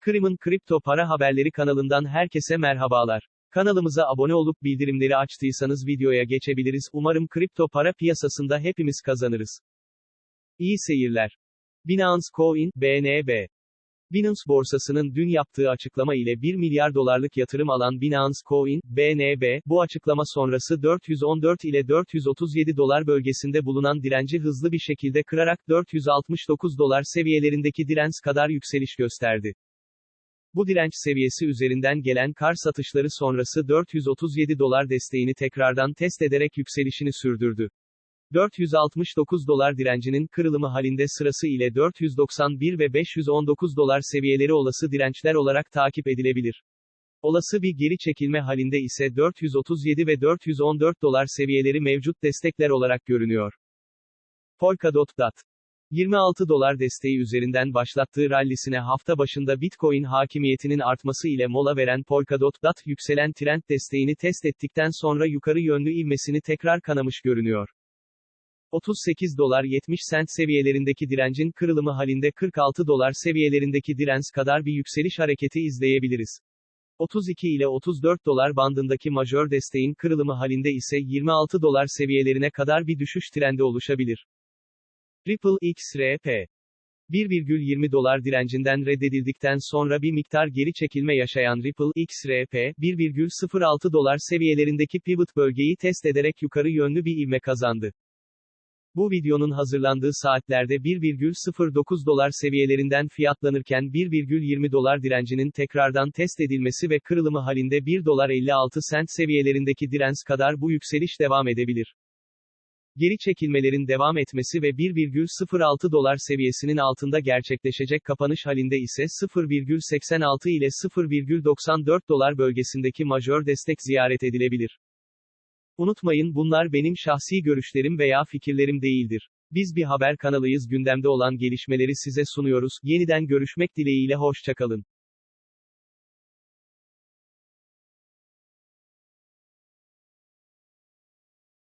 Kırım'ın kripto para haberleri kanalından herkese merhabalar. Kanalımıza abone olup bildirimleri açtıysanız videoya geçebiliriz. Umarım kripto para piyasasında hepimiz kazanırız. İyi seyirler. Binance Coin, BNB. Binance borsasının dün yaptığı açıklama ile 1 milyar dolarlık yatırım alan Binance Coin, BNB, bu açıklama sonrası 414 ile 437 dolar bölgesinde bulunan direnci hızlı bir şekilde kırarak 469 dolar seviyelerindeki direnç kadar yükseliş gösterdi. Bu direnç seviyesi üzerinden gelen kar satışları sonrası 437 dolar desteğini tekrardan test ederek yükselişini sürdürdü. 469 dolar direncinin kırılımı halinde sırası ile 491 ve 519 dolar seviyeleri olası dirençler olarak takip edilebilir. Olası bir geri çekilme halinde ise 437 ve 414 dolar seviyeleri mevcut destekler olarak görünüyor. Polkadot DAT 26 dolar desteği üzerinden başlattığı rallisine hafta başında Bitcoin hakimiyetinin artması ile mola veren Polkadot DAT yükselen trend desteğini test ettikten sonra yukarı yönlü ivmesini tekrar kanamış görünüyor. 38 dolar 70 sent seviyelerindeki direncin kırılımı halinde 46 dolar seviyelerindeki direnç kadar bir yükseliş hareketi izleyebiliriz. 32 ile 34 dolar bandındaki majör desteğin kırılımı halinde ise 26 dolar seviyelerine kadar bir düşüş trendi oluşabilir. Ripple XRP 1,20 dolar direncinden reddedildikten sonra bir miktar geri çekilme yaşayan Ripple XRP, 1,06 dolar seviyelerindeki pivot bölgeyi test ederek yukarı yönlü bir ivme kazandı. Bu videonun hazırlandığı saatlerde 1,09 dolar seviyelerinden fiyatlanırken 1,20 dolar direncinin tekrardan test edilmesi ve kırılımı halinde 1 dolar 56 sent seviyelerindeki direnç kadar bu yükseliş devam edebilir. Geri çekilmelerin devam etmesi ve 1,06 dolar seviyesinin altında gerçekleşecek kapanış halinde ise 0,86 ile 0,94 dolar bölgesindeki majör destek ziyaret edilebilir. Unutmayın bunlar benim şahsi görüşlerim veya fikirlerim değildir. Biz bir haber kanalıyız gündemde olan gelişmeleri size sunuyoruz. Yeniden görüşmek dileğiyle hoşçakalın.